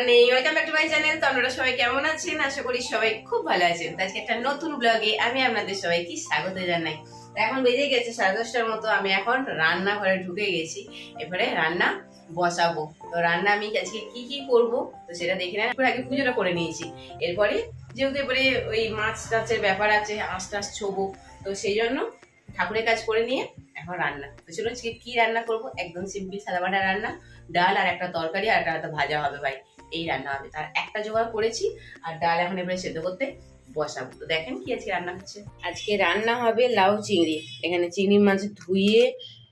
Morning welcome back to my channel তো আপনারা সবাই কেমন আছেন? আশা করি সবাই খুব ভালো আছেন। আজকে একটা নতুন ব্লগে আমি আপনাদের সবাইকে স্বাগত জানাই। এখন বেজে গেছে সাড়ে দশটার মতো। আমি এখন রান্নাঘরে ঢুকে গেছি। এবারে রান্না বসাবো। তো রান্না আমি আজকে কি কি করব, তো সেটা দেখে এরপর আগে পুজোটা করে নিয়েছি। এরপরে যেহেতু এবারে ওই মাছ টাছের ব্যাপার আছে, আঁশ টাছ ছোবো। তো সেই জন্য ঠাকুরের কাজ করে নিয়ে এখন রান্না। তো চলুন আজকে কি রান্না করব? একদম সিম্পল সাদাবাটা রান্না। ডাল আর একটা তরকারি আর একটা ভাজা হবে ভাই। এই রান্না হবে। তার একটা জোগাড় করেছি আর ডাল এখন এবারে সেদ্ধ করতে বসাবো। তো দেখেন কি আজকে রান্না হচ্ছে। আজকে রান্না হবে লাউ চিংড়ি। এখানে চিংড়ি মাছ ধুয়ে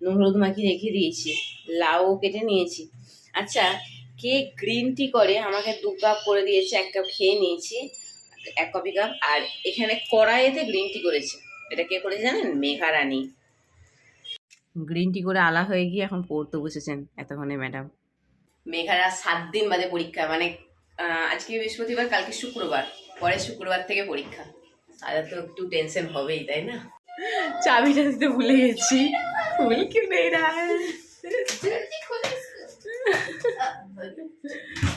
নুন হলুদ মাখিয়ে রেখে দিয়েছি। লাউ কেটে নিয়েছি। আচ্ছা কে গ্রিন টি করে? আমাকে দু কাপ করে দিয়েছে এক কাপ খেয়ে নিয়েছি এক কপি কাপ। আর এখানে কড়াইতে গ্রিন টি করেছে। এটা কে করেছে জানেন? মেঘা রানী গ্রিন টি করে আলা হয়ে গিয়ে এখন পড়তে বসেছেন এতক্ষণে ম্যাডাম। মেঘারা সাত দিন বাদে পরীক্ষা মানে আজকে বৃহস্পতিবার কালকে শুক্রবার। পরের শুক্রবার থেকে পরীক্ষা। তাদের তো একটু টেনশন হবেই তাই না? চাবিটা দিতে ভুলে গেছি। ভুল কি নেই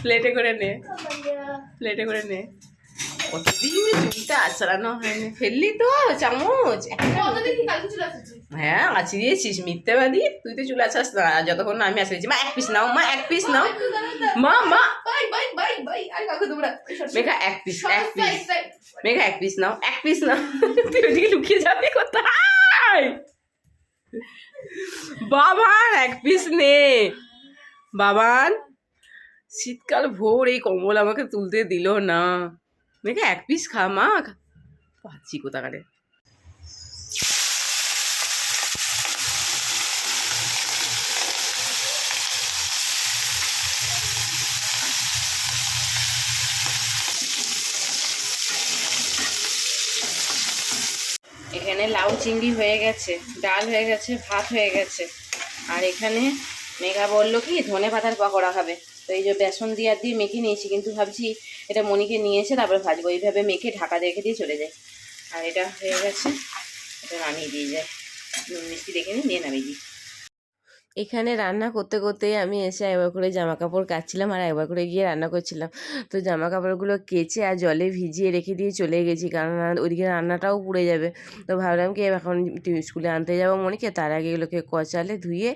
প্লেটে করে নে। প্লেটে করে নে। কতদিন হয়নি। ফেললি তো, চামচ। হ্যাঁ তুই তো চুল আছাস না, যতক্ষণ না আমি মা, এক পিস নাও, মা, এক পিস নাও। মা মা। এক পিস এক পিস মেঘা, এক পিস নাও, এক পিস নাও। লুকিয়ে যাবি বাবান, এক পিস নে। বাবান, শীতকাল ভোর, এই কম্বল আমাকে তুলতে দিল না। মেঘা এক পিস খা, মা। পাচ্ছি কোথাকারে। এখানে লাউ চিংড়ি হয়ে গেছে, ডাল হয়ে গেছে, ভাত হয়ে গেছে। আর এখানে মেঘা বলল কি ধনে পাতার পকোড়া খাবে। তো এই যে বেসন দিয়ে দিয়ে মেখে নিয়েছি, কিন্তু ভাবছি এটা মনিকে নিয়ে এসে তারপরে ভাজবো। এইভাবে মেখে ঢাকা রেখে দিয়ে চলে যায়। আর এটা হয়ে গেছে। এটা নামিয়ে দিয়ে যায়। নুন মিষ্টি দেখে নিয়ে নামিয়ে দিই। এখানে রান্না করতে করতে আমি এসে একবার করে জামা কাপড় কাচ্ছিলাম আর একবার করে গিয়ে রান্না করছিলাম। তো জামা কাপড়গুলো কেচে আর জলে ভিজিয়ে রেখে দিয়ে চলে গেছি কারণ ওইদিকে রান্নাটাও পুড়ে যাবে। তো ভাবলাম কি এখন স্কুলে আনতে যাব মনিকে, তার আগে এগুলোকে কচালে, ধুয়ে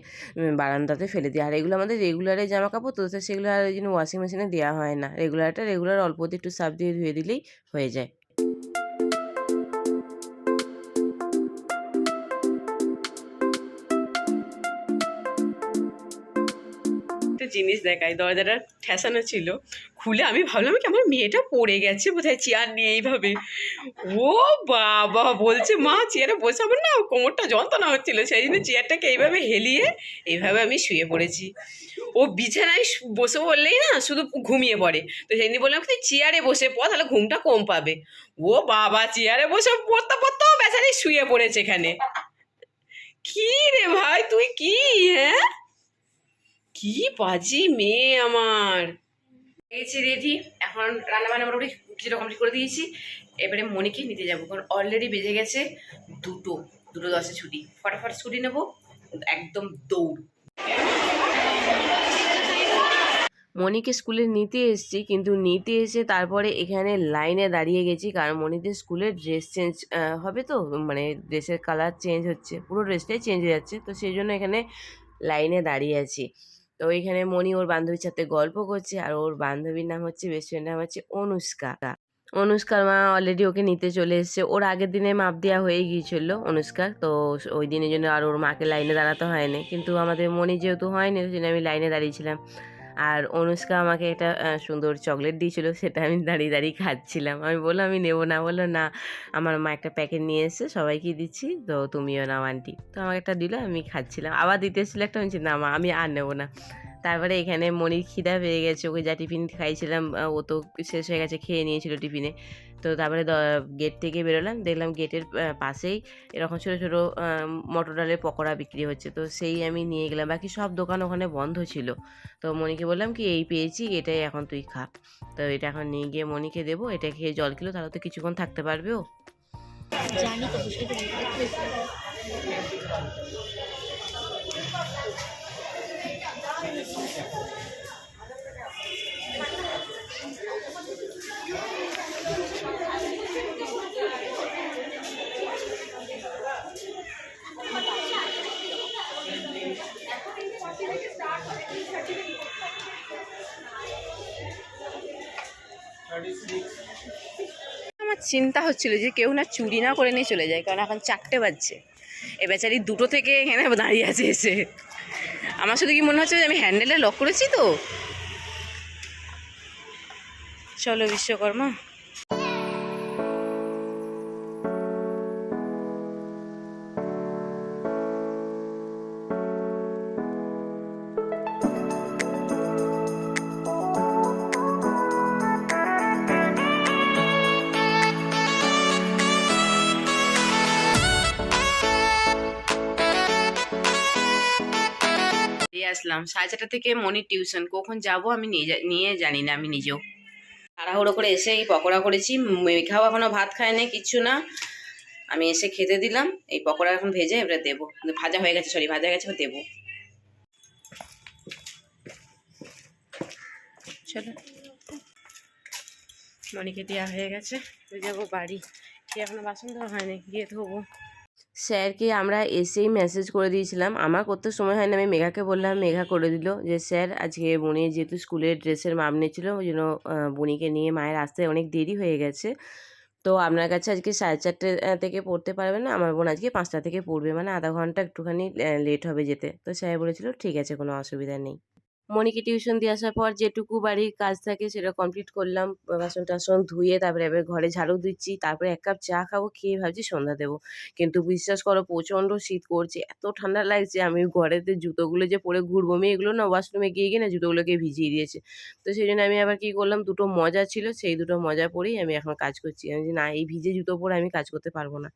বারান্দাতে ফেলে দিই। আর এগুলো আমাদের রেগুলারের জামা কাপড় তো সেগুলো আর ওই জন্য ওয়াশিং মেশিনে দেওয়া হয় না। রেগুলারটা রেগুলার অল্পতে একটু সাব দিয়ে ধুয়ে দিলেই হয়ে যায়। একটা জিনিস দেখাই। দরজাটা ঠেসানো ছিল। খুলে আমি ভাবলাম কি আমার মেয়েটা পড়ে গেছে বোধহয়, চেয়ার নিয়ে এইভাবে। ও বাবা, বলছে, মা, চেয়ারে বসে আমার না কোমরটা যন্ত্রণা হচ্ছিল সেই জন্য চেয়ারটাকে এইভাবে হেলিয়ে এইভাবে আমি শুয়ে পড়েছি। ও বিছানায় বসে বললেই না শুধু ঘুমিয়ে পড়ে। তো সেই জন্য বললাম, তুই চেয়ারে বসে পড়, তাহলে ঘুমটা কম পাবে। ও বাবা, চেয়ারে বসে পড়তে পড়তেও বেচারি শুয়ে পড়েছে এখানে। কি রে ভাই, তুই কি হ্যাঁ? কি বাজি মেয়ে আমার। গেছি রেডি, এখন রান্না বান্না মোটামুটি কিছুটা কমপ্লিট করে দিয়েছি। এবারে মনিকে নিতে যাব, কারণ অলরেডি বেজে গেছে দুটো দুটো দশে ছুটি। ফটাফট ছুটি নেব, একদম দৌড়। মনিকে স্কুলে নিতে এসেছি, কিন্তু নিতে এসে তারপরে এখানে লাইনে দাঁড়িয়ে গেছি, কারণ মনিদের স্কুলের ড্রেস চেঞ্জ হবে তো? মানে ড্রেসের কালার চেঞ্জ হচ্ছে, পুরো ড্রেসটাই চেঞ্জ হয়ে যাচ্ছে, তো সেই জন্য এখানে লাইনে দাঁড়িয়ে আছি। তো ওইখানে মনি ওর বান্ধবীর সাথে গল্প করছে আর ওর বান্ধবীর নাম হচ্ছে বেস্ট ফ্রেন্ড নাম হচ্ছে অনুষ্কা। অনুষ্কার মা অলরেডি ওকে নিতে চলে এসছে। ওর আগের দিনে মাপ দেওয়া হয়ে গিয়েছিল অনুষ্কার, তো ওই দিনের জন্য আর ওর মাকে লাইনে দাঁড়াতে হয়নি। কিন্তু আমাদের মনি যেহেতু হয়নি, সেই আমি লাইনে দাঁড়িয়েছিলাম আর অনুষ্কা আমাকে একটা সুন্দর চকলেট দিয়েছিল, সেটা আমি দাঁড়িয়ে দাঁড়িয়ে খাচ্ছিলাম। আমি বললাম, আমি নেব না। বলল, না, আমার মা একটা প্যাকেট নিয়ে এসে সবাইকে দিচ্ছি, তো তুমিও নাও আন্টি তো আমাকে একটা দিল, আমি খাচ্ছিলাম। আবার দিতে এসেছিল একটা, আমি না মা, আমি আর নেব না। তারপরে এখানে মনির খিদা পেয়ে গেছে, ওকে যা টিফিন খাইছিলাম ও তো শেষ হয়ে গেছে, খেয়ে নিয়েছিল টিফিনে তো তারপরে গেট থেকে বেরোলাম, দেখলাম গেটের পাশেই এরকম ছোটো ছোটো মটর ডালের পকোড়া বিক্রি হচ্ছে। তো সেই আমি নিয়ে গেলাম। বাকি সব দোকান ওখানে বন্ধ ছিল। তো মনিকে বললাম কি, এই পেয়েছি, এটাই এখন তুই খা। তো এটা এখন নিয়ে গিয়ে মনিকে দেবো। এটা খেয়ে জল খেলো, তাহলে তো কিছুক্ষণ থাকতে পারবে ও। জানি তো চিন্তা হচ্ছিল যে কেউ না চুরি না করে নিয়ে চলে যায়, কারণ এখন চারটে বাজছে। এ বেচারি দুটো থেকে এখানে দাঁড়িয়ে আছে এসে। আমার শুধু কি মনে হচ্ছে যে আমি হ্যান্ডেলে লক করেছি তো? চলো বিশ্বকর্মা। আসলাম। সাড়ে চারটা থেকে মনির টিউশন। কখন যাব আমি নিয়ে জানি না আমি নিজেও। তাড়াহুড়ো করে এসে এই পকোড়া করেছি। মেঘাও এখনও ভাত খায় না কিচ্ছু না। আমি এসে খেতে দিলাম। এই পকোড়া এখন ভেজে এবারে দেবো। ভাজা হয়ে গেছে সরি ভাজা গেছে দেবো। মনিকে দেওয়া হয়ে গেছে। যাব বাড়ি। কি এখনও বাসন ধোয়া হয়নি, গিয়ে ধোবো। স্যারকে আমরা এসেই মেসেজ করে দিয়েছিলাম। আমার করতে সময় হয় না আমি মেঘাকে বললাম, মেঘা করে দিল যে, স্যার, আজকে বনি যেহেতু স্কুলের ড্রেসের মাপ নিয়েছিল, ওই জন্য বনিকে নিয়ে মায়ের আসতে অনেক দেরি হয়ে গেছে। তো আপনার কাছে আজকে সাড়ে চারটে থেকে পড়তে পারবে না, আমার বোন আজকে পাঁচটা থেকে পড়বে মানে আধা ঘণ্টা একটুখানি লেট হবে যেতে। তো স্যার বলেছিল, ঠিক আছে, কোনো অসুবিধা নেই। মনিকে টিউশন দিয়ে আসার পর যেটুকু বাড়ির কাজ থাকে সেটা কমপ্লিট করলাম। বাসন টাসন ধুয়ে তারপরে এবার ঘরে ঝাড়ু দিচ্ছি, তারপরে এক কাপ চা খাব, খেয়ে ভাবছি সন্ধ্যা দেবো। কিন্তু বিশ্বাস করো, প্রচণ্ড শীত করছে, এত ঠান্ডা লাগছে, আমি ঘরেতে জুতোগুলো যে পরে ঘুরবো, আমি এগুলো না ওয়াশরুমে গিয়ে গিয়ে না জুতোগুলোকে ভিজিয়ে দিয়েছে। তো সেই জন্য আমি আবার কী করলাম, দুটো মজা ছিল, সেই দুটো মজা পরেই আমি এখন কাজ করছি। আমি না, এই ভিজে জুতো পরে আমি কাজ করতে পারব না।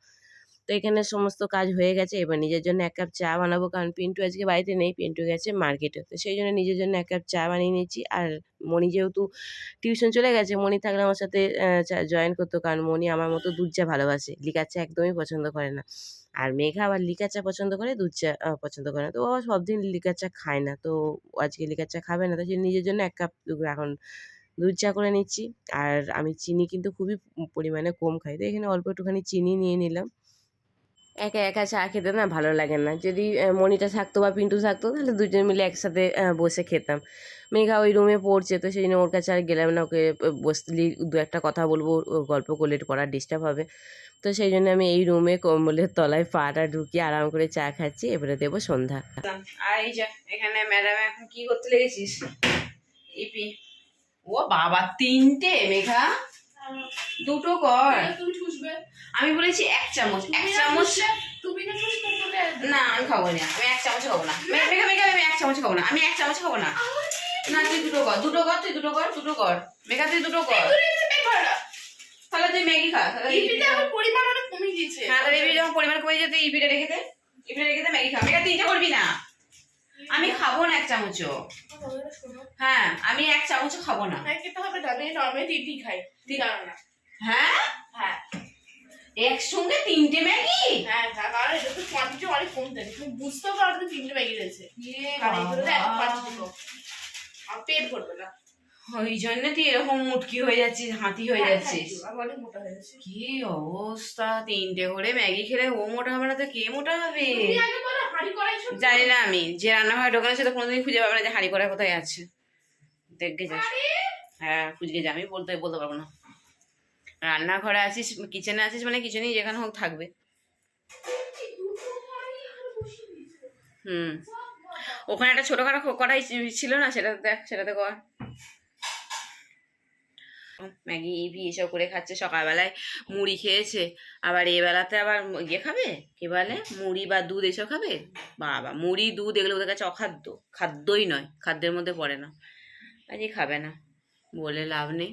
তো এখানে সমস্ত কাজ হয়ে গেছে। এবার নিজের জন্য এক কাপ চা বানাবো। কারণ পিন্টু আজকে বাড়িতে নেই, পিন্টু গেছে মার্কেটে। তো সেই জন্য নিজের জন্য এক কাপ চা বানিয়ে নিয়েছি আর মণি যেহেতু টিউশন চলে গেছে, মণি থাকলে আমার সাথে জয়েন করতো। কারণ মণি আমার মতো দুধ চা ভালোবাসে। লিকার চা একদমই পছন্দ করে না। আর মেঘা আবার লিকার চা পছন্দ করে, দুধ চা পছন্দ করে না। তো ও সব দিন লিকার চা খায় না। তো আজকে লিকার চা খাবে না। তো নিজের জন্য এক কাপ এখন দুধ চা করে নিচ্ছি। আর আমি চিনি কিন্তু খুবই পরিমাণে কম খাই। তো এখানে অল্প একটুখানি চিনি নিয়ে নিলাম। একা একা চা খেতে না ভালো লাগে না। যদি মনিটা থাকতো বা পিন্টু থাকতো তাহলে দুজন মিলে একসাথে বসে খেতাম। মেঘা ওই রুমে পড়ছে তো সেই জন্য ওর কাছে আর গেলাম না। ওকে বসলি দু একটা কথা বলব গল্প করলে পড়ার ডিস্টার্ব হবে। তো সেই জন্য আমি এই রুমে কম্বলের তলায় পাটা ঢুকিয়ে আরাম করে চা খাচ্ছি এবারে দেবো সন্ধ্যা। আর এই যে এখানে ম্যাডাম এখন কি করতে লেগেছিস? ইপি। ও বাবা তিনটে মেঘা। দুটো কর। আমি বলেছি এক চামচ এক চামচ তুমি না আমি খাব না আমি এক চামচ খাব না। মেঘা মেঘা আমি এক চামচ খাব না আমি এক চামচ খাব না। না তুই দুটো কর দুটো কর তুই দুটো কর দুটো কর। মেঘা তুই দুটো কর। তাহলে তুই ম্যাগি খা তাহলে ইপিটা- আমার পরিমাণ অনেক কমে গিয়েছে। হ্যাঁ তাহলে ইপি যখন পরিমাণ কমে যেতে ইপিটা রেখে দে ইপিটা রেখে দে ম্যাগি খা। মেঘা তিনটা করবি না। আমি খাব না এক চামচও। হ্যাঁ আমি এক চামচও খাব না। হ্যাঁ খেতে হবে না আমি নর্মালি তিনটি খাই। না। হ্যাঁ? হ্যাঁ। একসঙ্গে তিনটে ম্যাগি? হ্যাঁ হ্যাঁ কারণ এটা তো কোয়ান্টিটি অনেক কম থাকে তুমি বুঝতেও পারো তুমি তিনটে ম্যাগি রয়েছে তো কম। আর পেট ভরবে না। ওই জন্য তুই এরকম মুটকি হয়ে যাচ্ছিস হাতি হয়ে হ্যাঁ, যাচ্ছিস। হয়ে কি অবস্থা? তিনটে করে ম্যাগি খেলে ও মোটা হবে না তো কে মোটা হবে? জানি না আমি যে রান্নাঘরে ঢোকানো সেটা কোনোদিন খুঁজে পাবে না যে হাঁড়ি করা কোথায় আছে। দেখে যা হ্যাঁ খুঁজে যা আমি বলতে বলতে পারব না। রান্নাঘরে আসিস কিচেনে আসিস মানে কিচেনেই যেখানে হোক থাকবে। হুম। ওখানে একটা ছোটখাটো কড়াই ছিল না, সেটা দেখ, সেটাতে কর। ম্যাগি, ইভি এসব করে খাচ্ছে, সকালবেলায় মুড়ি খেয়েছে। আবার এ বেলাতে আবার ইয়ে খাবে? কি বলে? মুড়ি বা দুধ এসব খাবে? বাবা, মুড়ি, দুধ এগুলো ওদের কাছে অখাদ্য। খাদ্যই নয়, খাদ্যের মধ্যে পড়ে না। আজকে খাবে না, বলে লাভ নেই।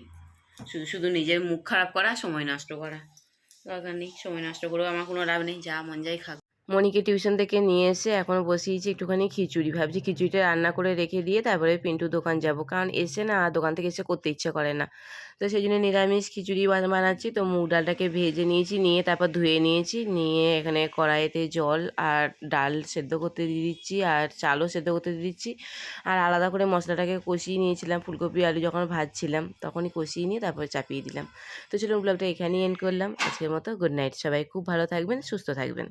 শুধু শুধু নিজের মুখ খারাপ করা, সময় নষ্ট করা। দরকার নেই, সময় নষ্ট করেও আমার কোনো লাভ নেই, যা মন যাই খাক। মনিকে টিউশন থেকে নিয়ে এসে এখন বসিয়েছি একটুখানি খিচুড়ি। ভাবছি খিচুড়িটা রান্না করে রেখে দিয়ে তারপরে পিন্টুর দোকান যাব। কারণ এসে না দোকান থেকে এসে করতে ইচ্ছে করে না। তো সেই জন্য নিরামিষ খিচুড়ি বানাচ্ছি। তো মুগ ডালটাকে ভেজে নিয়েছি, নিয়ে তারপর ধুয়ে নিয়েছি। নিয়ে এখানে কড়াইতে জল আর ডাল সেদ্ধ করতে দিয়ে দিচ্ছি আর চালও সেদ্ধ করতে দিয়ে দিচ্ছি। আর আলাদা করে মশলাটাকে কষিয়ে নিয়েছিলাম। ফুলকপি, আলু যখন ভাজছিলাম তখনই কষিয়ে নিয়ে তারপরে চাপিয়ে দিলাম। তো চলুন ব্লগটা এখানেই এন্ড করলাম। আজকের মতো গুড নাইট সবাই খুব ভালো থাকবেন, সুস্থ থাকবেন।